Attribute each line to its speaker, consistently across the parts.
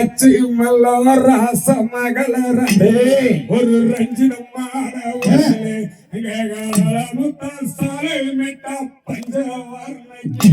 Speaker 1: அச்சு மல்ல ராச ஒரு ரஞ்சிதமான முத்த சாலை பஞ்சவர்ணக்கி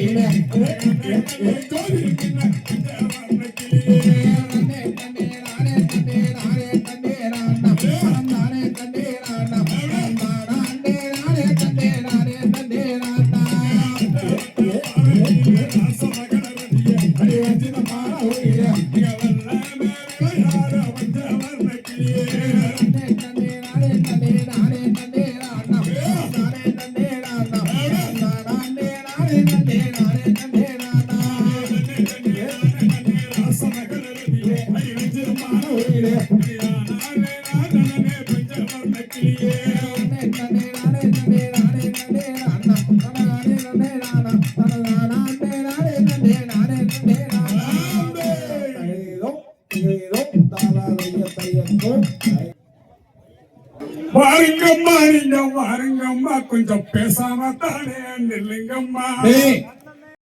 Speaker 1: Yeah. வாருங்கம்மா நீங்க வாருங்கம்மா. கொஞ்சம் பேசாம தானே நில்லுங்கம்மா.